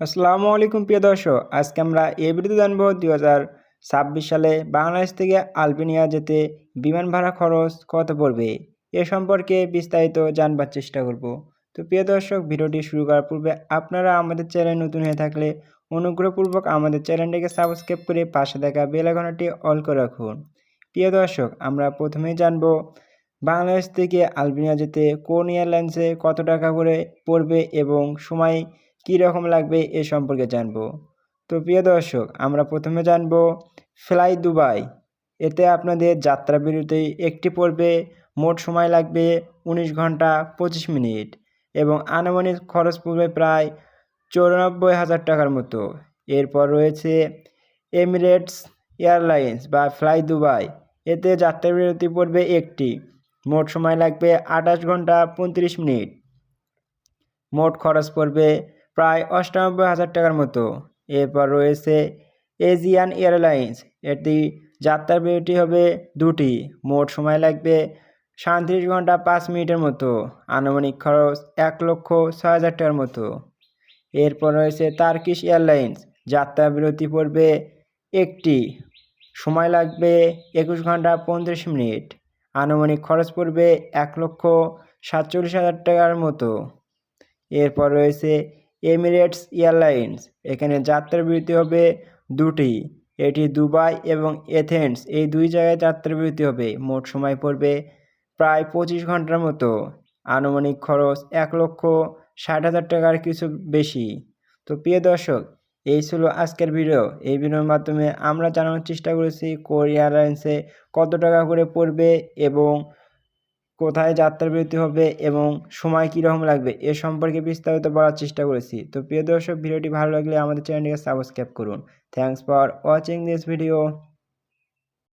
আসসালামু আলাইকুম, প্রিয় দর্শক। আজকে আমরা এই ভিডিওতে জানব দুই হাজার ছাব্বিশ সালে বাংলাদেশ থেকে আলবেনিয়া যেতে বিমান ভাড়া খরচ কত পড়বে? এ সম্পর্কে বিস্তারিত জানবার চেষ্টা করব। তো প্রিয় দর্শক, ভিডিওটি শুরু করার পূর্বে আপনারা আমাদের চ্যানেল নতুন হয়ে থাকলে অনুগ্রহপূর্বক আমাদের চ্যানেলটিকে সাবস্ক্রাইব করে পাশে থাকা বেলাঘনাটি অল করে রাখুন। প্রিয় দর্শক, আমরা প্রথমেই জানব বাংলাদেশ থেকে আলবেনিয়া যেতে কোন এয়ারলাইন্সে কত টাকা করে পড়বে এবং সময় কী রকম লাগবে এ সম্পর্কে জানব। তো প্রিয় দর্শক, আমরা প্রথমে জানব ফ্লাই দুবাই। এতে আপনাদের যাত্রা বিরতি একটি পড়বে মোট সময় লাগবে উনিশ ঘণ্টা পঁচিশ মিনিট এবং আনুমানিক খরচ পড়বে প্রায় চৌরানব্বই হাজার টাকার মতো। এরপর রয়েছে এমিরেটস এয়ারলাইন্স বা ফ্লাই দুবাই। এতে যাত্রা বিরতি পড়বে একটি। মোট সময় লাগবে আঠাশ ঘণ্টা পঁয়ত্রিশ মিনিট। মোট খরচ পড়বে প্রায় অষ্টানব্বই হাজার টাকার মতো। এরপর রয়েছে এজিয়ান এয়ারলাইন্স। এটি যাত্রার বিরতি হবে দুটি। মোট সময় লাগবে সাঁত্রিশ ঘণ্টা পাঁচ মিনিটের মতো। আনুমানিক খরচ এক লক্ষ ছয় হাজার টাকার মতো। এরপর রয়েছে তার্কিশ এয়ারলাইন্স। যাত্রা বিরতি পড়বে একটি। সময় লাগবে একুশ ঘণ্টা পঁয়ত্রিশ মিনিট। আনুমানিক খরচ পড়বে এক লক্ষ সাতচল্লিশ হাজার টাকার মতো। এরপর রয়েছে এমিরেটস এয়ারলাইন্স এখানে যাত্রা বিরতি হবে দুটি, এটি দুবাই এবং এথেন্স এই দুই জায়গায় যাত্রা বিরতি হবে। মোট সময় পড়বে প্রায় পঁচিশ ঘণ্টার মতো। আনুমানিক খরচ এক লক্ষ ষাট হাজার টাকার কিছু বেশি। তো প্রিয় দর্শক, এই ছিল আজকের ভিডিও। এই ভিডিওর মাধ্যমে আমরা জানানোর চেষ্টা করেছি কোরিয়া এয়ারলাইন্সে কত টাকা করে পড়বে এবং কোথায় যাত্রা বিরতি হবে এবং সময় কীরকম লাগবে, এ সম্পর্কে বিস্তারিত বলার চেষ্টা করেছি। তো প্রিয় দর্শক, ভিডিওটি ভালো লাগলে আমাদের চ্যানেলটিকে সাবস্ক্রাইব করুন। Thanks for watching this video